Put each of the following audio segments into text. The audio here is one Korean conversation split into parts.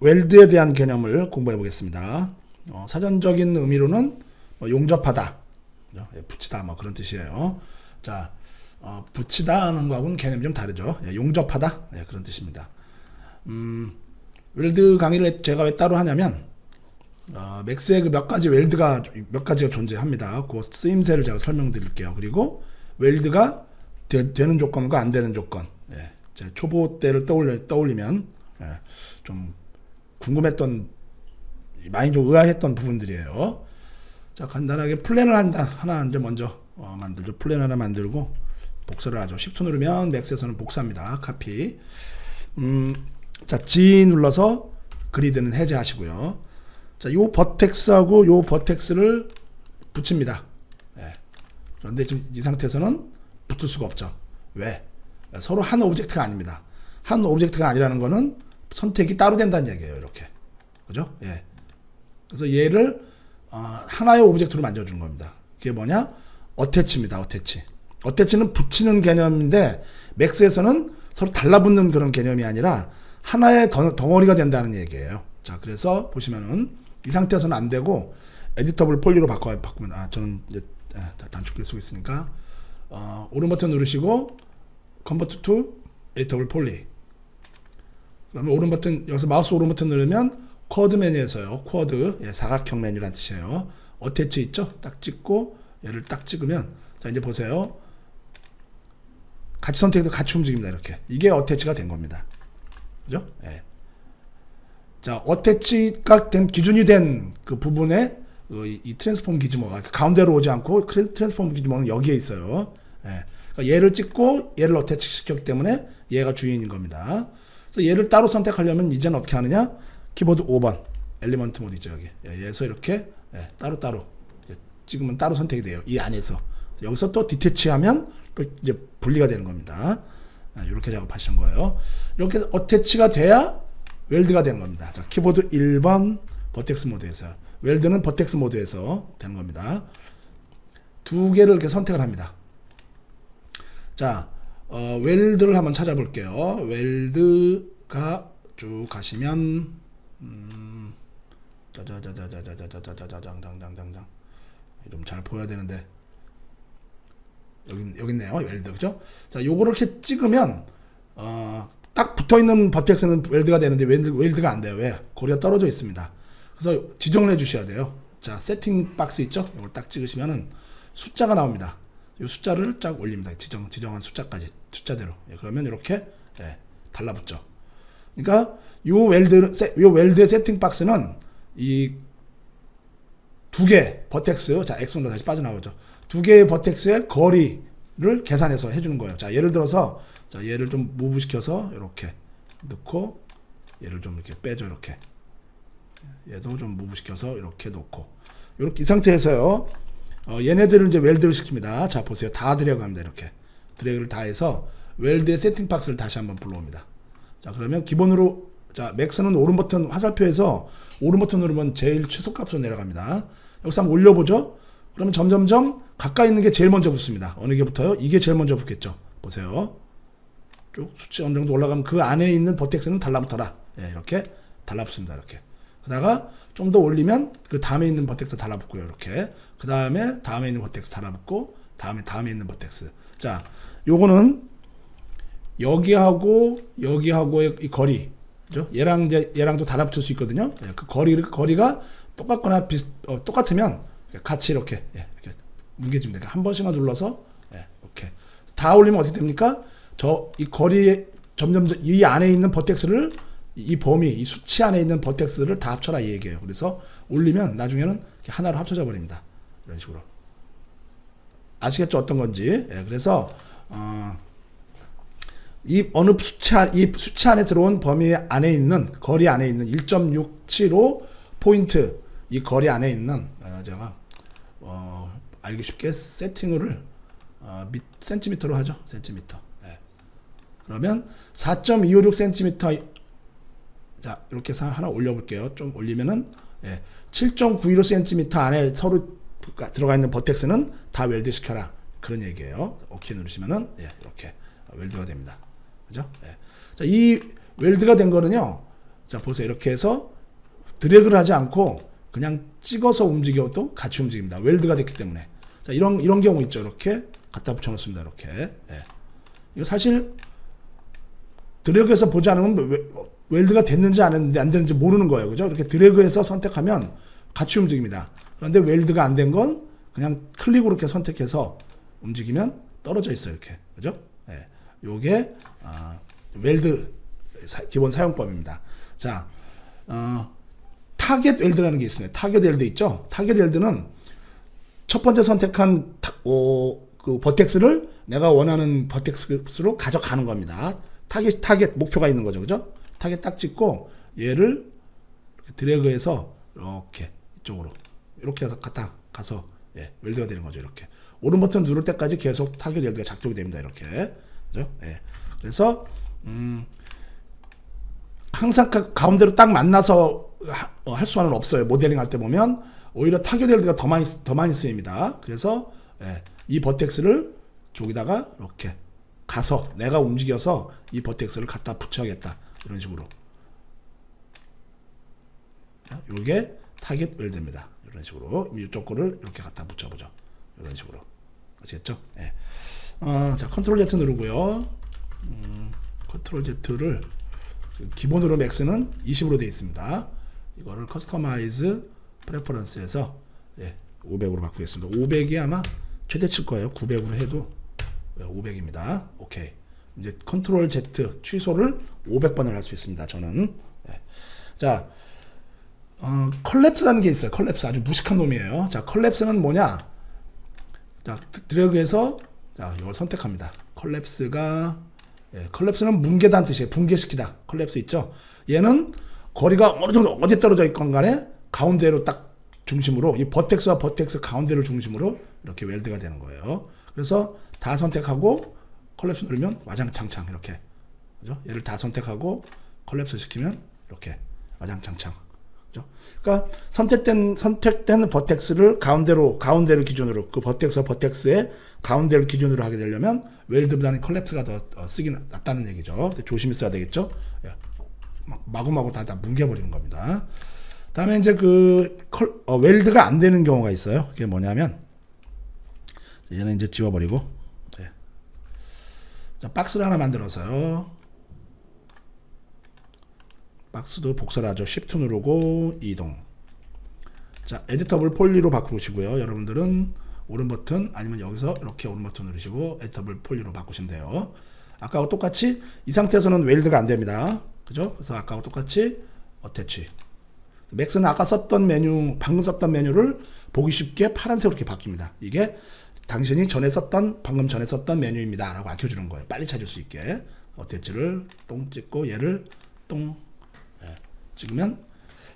웰드에 대한 개념을 공부해 보겠습니다. 어, 사전적인 의미로는 뭐 용접하다, 그죠? 예, 붙이다 뭐 그런 뜻이에요. 자, 어, 붙이다 하는 거하고는 개념이 좀 다르죠. 예, 용접하다 예, 그런 뜻입니다. 음, 웰드 강의를 제가 왜 따로 하냐면 어, 맥스에 그몇 가지 웰드가 몇 가지가 존재합니다. 그 쓰임새를 제가 설명드릴게요. 그리고 웰드가 되, 는 조건과 안 되는 조건. 예, 제 초보 때를 떠올려 떠올리면 예, 좀 궁금했던 많이 좀 의아했던 부분들이에요. 자 간단하게 플랜을 한다 하나 이제 먼저 어, 만들죠. 플랜 하나 만들고 복사를 하죠. Shift 누르면 맥스에서는 복사입니다. 카피. 음, 자 G 눌러서 그리드는 해제하시고요. 자, 요 버텍스하고 요 버텍스를 붙입니다. 예. 그런데 지금 이 상태에서는 붙을 수가 없죠. 왜? 서로 한 오브젝트가 아닙니다. 한 오브젝트가 아니라는 거는 선택이 따로 된다는 얘기예요. 이렇게. 그죠? 예. 그래서 얘를 어, 하나의 오브젝트로 만들어주는 겁니다. 그게 뭐냐? 어태치입니다. 어태치. 어태치는 붙이는 개념인데 맥스에서는 서로 달라붙는 그런 개념이 아니라 하나의 덩- 덩어리가 된다는 얘기예요. 자, 그래서 보시면은 이 상태에서는 안 되고 에디터블 폴리로 바꿔 바꾸면 아 저는 이제 아, 다 단축키를 쓰고 있으니까 어, 오른 버튼 누르시고 컨버트 투 에디터블 폴리 그러면 오른 버튼 여기서 마우스 오른 버튼 누르면 쿼드 메뉴에서요. 쿼드 예, 사각형 메뉴란 뜻이에요. 어태치 있죠? 딱 찍고 얘를 딱 찍으면 자 이제 보세요. 같이 선택해도 같이 움직입니다. 이렇게 이게 어태치가 된 겁니다. 그죠? 예. 자 어태치가 된 기준이 된 그 부분에 어, 이, 이 트랜스폼 기즈모가 가운데로 오지 않고 트랜스폼 기즈모는 여기에 있어요. 예. 그러니까 얘를 찍고 얘를 어태치 시켰기 때문에 얘가 주인인 겁니다. 그래서 얘를 따로 선택하려면 이제는 어떻게 하느냐? 키보드 5번 엘리먼트 모드 있죠 여기. 예, 얘에서 이렇게 예, 따로 따로 예, 찍으면 따로 선택이 돼요. 이 안에서 여기서 또 디태치하면 또 이제 분리가 되는 겁니다. 아, 이렇게 작업하시는 거예요. 이렇게 어태치가 돼야 웰드가 되는 겁니다. 자, 키보드 1번 버텍스 모드에서 웰드는 버텍스 모드에서 되는 겁니다. 두 개를 이렇게 선택을 합니다. 자, 어, 웰드를 한번 찾아볼게요. 웰드가 쭉 가시면 음, 짜자자자자자자자자자장장장장 좀 잘 보여야 되는데 여기 여기 있네요. 웰드 그죠? 자, 요거를 이렇게 찍으면 어, 딱 붙어 있는 버텍스는 웰드가 되는데 웰드, 웰드가 안 돼요. 왜? 고리가 떨어져 있습니다. 그래서 지정을 해 주셔야 돼요. 자, 세팅 박스 있죠? 이걸 딱 찍으시면은 숫자가 나옵니다. 이 숫자를 쫙 올립니다. 지정 지정한 숫자까지 숫자대로. 예, 그러면 이렇게 예, 달라붙죠. 그러니까 요 웰드 세, 요 웰드의 세팅 박스는 이 두 개 버텍스 자 엑슨으로 다시 빠져나오죠. 두 개의 버텍스의 거리를 계산해서 해주는 거예요. 자 예를 들어서 자 얘를 좀 무브 시켜서 이렇게 넣고 얘를 좀 이렇게 빼죠 이렇게 얘도 좀 무브 시켜서 이렇게 놓고 이렇게 이 상태에서요. 어, 얘네들을 이제 웰드를 시킵니다. 자 보세요. 다 드래그 합니다. 이렇게 드래그를 다 해서 웰드의 세팅 박스를 다시 한번 불러옵니다. 자 그러면 기본으로 자 맥스는 오른 버튼 화살표에서 오른 버튼 누르면 제일 최소값으로 내려갑니다. 여기서 한번 올려보죠. 그러면 점점점 가까이 있는 게 제일 먼저 붙습니다. 어느 게 붙어요? 이게 제일 먼저 붙겠죠. 보세요. 쭉 수치 어느 정도 올라가면 그 안에 있는 버텍스는 달라붙어라. 예, 이렇게 달라붙습니다. 이렇게. 그다가 좀 더 올리면 그 다음에 있는 버텍스 달라붙고요. 이렇게. 그 다음에 다음에 있는 버텍스 달라붙고 다음에 다음에 있는 버텍스. 자, 요거는 여기하고 여기하고의 이 거리, 그죠? 얘랑 이제 얘랑도 달아붙을 수 있거든요. 예, 그 거리 거리가 똑같거나 비슷 어, 똑같으면 같이 이렇게 예, 이렇게 뭉개집니다. 그러니까 한 번씩만 눌러서 예, 이렇게 다 올리면 어떻게 됩니까? 저 이 거리에 점점 더- 이 안에 있는 버텍스를 이 범위, 이 수치 안에 있는 버텍스를 다 합쳐라 이 얘기예요. 그래서 올리면 나중에는 하나로 합쳐져 버립니다. 이런 식으로 아시겠죠? 어떤 건지. 예, 그래서 어, 이 어느 수치 안, 이 수치 안에 들어온 범위 안에 있는 거리 안에 있는 1.675 포인트 이 거리 안에 있는 어, 제가 어, 알기 쉽게 세팅을 어, 미, 센티미터로 하죠. 센티미터. 예. 그러면 4.256 센티미터 자 이렇게 하나 올려볼게요. 좀 올리면은 예, 7.915 센티미터 안에 서로 들어가 있는 버텍스는 다 웰드 시켜라 그런 얘기예요. 오케이 누르시면은 예, 이렇게 웰드가 됩니다. 그죠? 예. 자, 이 웰드가 된 거는요. 자, 보세요. 이렇게 해서 드래그를 하지 않고 그냥 찍어서 움직여도 같이 움직입니다. 웰드가 됐기 때문에. 자, 이런, 이런 경우 있죠. 이렇게 갖다 붙여 놓습니다. 이렇게. 예. 이거 사실 드래그해서 보지 않으면 웰- 웰드가 됐는지 안 됐는지 안 됐는지 모르는 거예요. 그죠? 이렇게 드래그해서 선택하면 같이 움직입니다. 그런데 웰드가 안 된 건 그냥 클릭으로 이렇게 선택해서 움직이면 떨어져 있어요. 이렇게. 그죠? 예. 요게, 아, 웰드 사- 기본 사용법입니다. 자, 어, 타겟 웰드라는 게 있습니다. 타겟 웰드 있죠? 타겟 웰드는 첫 번째 선택한 타, 어, 그 버텍스를 내가 원하는 버텍스로 가져가는 겁니다. 타겟 타겟 목표가 있는 거죠, 그죠? 타겟 딱 찍고 얘를 드래그해서 이렇게 이쪽으로 이렇게 해서 갖다 가서 예, 웰드가 되는 거죠, 이렇게 오른 버튼 누를 때까지 계속 타겟 웰드가 작동이 됩니다, 이렇게 그죠? 예, 그래서 음, 항상 가- 가운데로 딱 만나서 하- 어, 할 수는 없어요. 모델링 할 때 보면 오히려 타겟 웰드가 더 많이 쓰- 더 많이 쓰입니다. 그래서 예, 이 버텍스를 저기다가 이렇게 가서 내가 움직여서 이 버텍스를 갖다 붙여야겠다 이런 식으로. 자, 요게 타겟 웰드입니다. 이런 식으로 이쪽 거를 이렇게 갖다 붙여보죠. 이런 식으로 아시겠죠? 예. 어, 자 컨트롤 Z 누르고요. 음, 컨트롤 Z를 기본으로 맥스는 20으로 되어 있습니다. 이거를 커스터마이즈 프레퍼런스에서 예, 500으로 바꾸겠습니다. 500이 아마 최대치일 거예요. 900으로 해도 500입니다. 오케이. 이제 컨트롤 Z 취소를 500번을 할 수 있습니다. 저는 예. 자 어, 컬랩스라는 게 있어요. 컬랩스 아주 무식한 놈이에요. 자 컬랩스는 뭐냐? 자 드- 드래그해서 자 이걸 선택합니다. 컬랩스가 예, 컬랩스는 뭉개다는 뜻이에요. 붕괴시키다. 컬랩스 있죠. 얘는 거리가 어느 정도 어디 떨어져 있건 간에 가운데로 딱 중심으로 이 버텍스와 버텍스 가운데를 중심으로 이렇게 웰드가 되는 거예요. 그래서 다 선택하고 컬랩스 누르면 와장창창 이렇게 그죠? 얘를 다 선택하고 컬랩스 시키면 이렇게 와장창창 그죠? 그러니까 선택된 선택된 버텍스를 가운데로 가운데를 기준으로 그 버텍스와 버텍스의 가운데를 기준으로 하게 되려면 웰드보다는 컬랩스가 더 어, 쓰기 낫다는 얘기죠. 조심히 써야 되겠죠. 예. 막 마구마구 다, 다 뭉개버리는 겁니다. 다음에 이제 그 컬, 어, 웰드가 안 되는 경우가 있어요. 그게 뭐냐면 얘는 이제 지워버리고 네. 자, 박스를 하나 만들어서요. 박스도 복사를 하죠. Shift 누르고 이동. 자, 에디터블 폴리로 바꾸시고요. 여러분들은 오른 버튼 아니면 여기서 이렇게 오른 버튼 누르시고 에디터블 폴리로 바꾸시면 돼요. 아까와 똑같이 이 상태에서는 웰드가 안 됩니다. 그죠? 그래서 아까와 똑같이 어태치. 맥스는 아까 썼던 메뉴, 방금 썼던 메뉴를 보기 쉽게 파란색으로 이렇게 바뀝니다. 이게 당신이 전에 썼던, 방금 전에 썼던 메뉴입니다. 라고 알려주는 거예요. 빨리 찾을 수 있게. 어태치를 똥 찍고 얘를 똥 예, 찍으면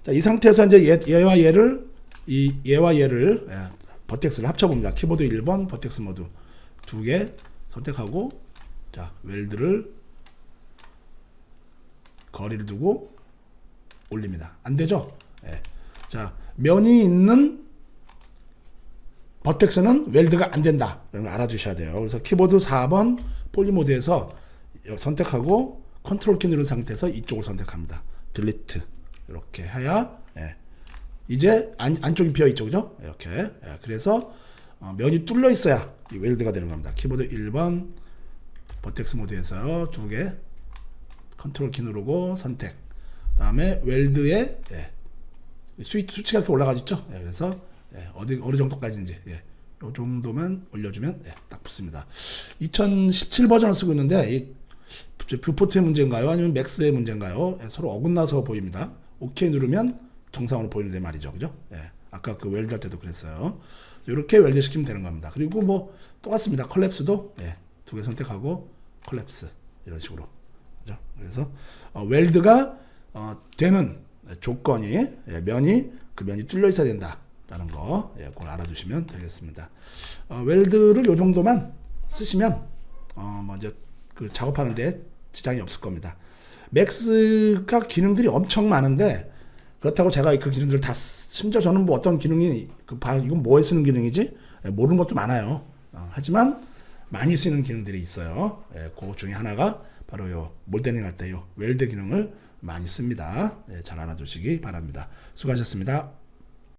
자, 이 상태에서 이제 얘, 얘와 얘를 이 얘와 얘를 예, 버텍스를 합쳐봅니다. 키보드 1번, 버텍스 모드 두 개 선택하고 자 웰드를 거리를 두고 올립니다. 안 되죠? 예. 자 면이 있는 버텍스는 웰드가 안 된다. 이런 걸 알아주셔야 돼요. 그래서 키보드 4번 폴리 모드에서 선택하고 컨트롤 키 누른 상태에서 이쪽을 선택합니다. 딜리트 이렇게 해야 예. 이제 안, 안쪽이 비어 있죠, 그죠? 이렇게 예. 그래서 어, 면이 뚫려 있어야 이 웰드가 되는 겁니다. 키보드 1번 버텍스 모드에서 두 개 컨트롤 키 누르고 선택. 다음에 웰드에 예. 수, 수치가 이렇게 올라가죠? 예, 그래서 예, 어디 어느 정도까지인지 예. 요 정도만 올려주면 예, 딱 붙습니다. 2017 버전을 쓰고 있는데 이 뷰포트의 문제인가요? 아니면 맥스의 문제인가요? 예, 서로 어긋나서 보입니다. 오케이 누르면 정상으로 보이는데 말이죠, 그죠? 예, 아까 그 웰드 할 때도 그랬어요. 이렇게 웰드 시키면 되는 겁니다. 그리고 뭐 똑같습니다. 컬랩스도 예, 두 개 선택하고 컬랩스 이런 식으로 그죠? 그래서 어, 웰드가 어, 되는 조건이 예, 면이 그 면이 뚫려 있어야 된다 라는 거 예, 그걸 알아두시면 되겠습니다. 어, 웰드를 요 정도만 쓰시면 어, 먼저 그 작업하는데 지장이 없을 겁니다. 맥스가 기능들이 엄청 많은데 그렇다고 제가 그 기능들을 다 쓰- 심지어 저는 뭐 어떤 기능이 그 봐, 이건 뭐에 쓰는 기능이지 예, 모르는 것도 많아요. 어, 하지만 많이 쓰는 기능들이 있어요. 예, 그 중에 하나가 바로 요 몰데닝 할 때 요 웰드 기능을 많이 씁니다. 예, 잘 알아두시기 바랍니다. 수고하셨습니다.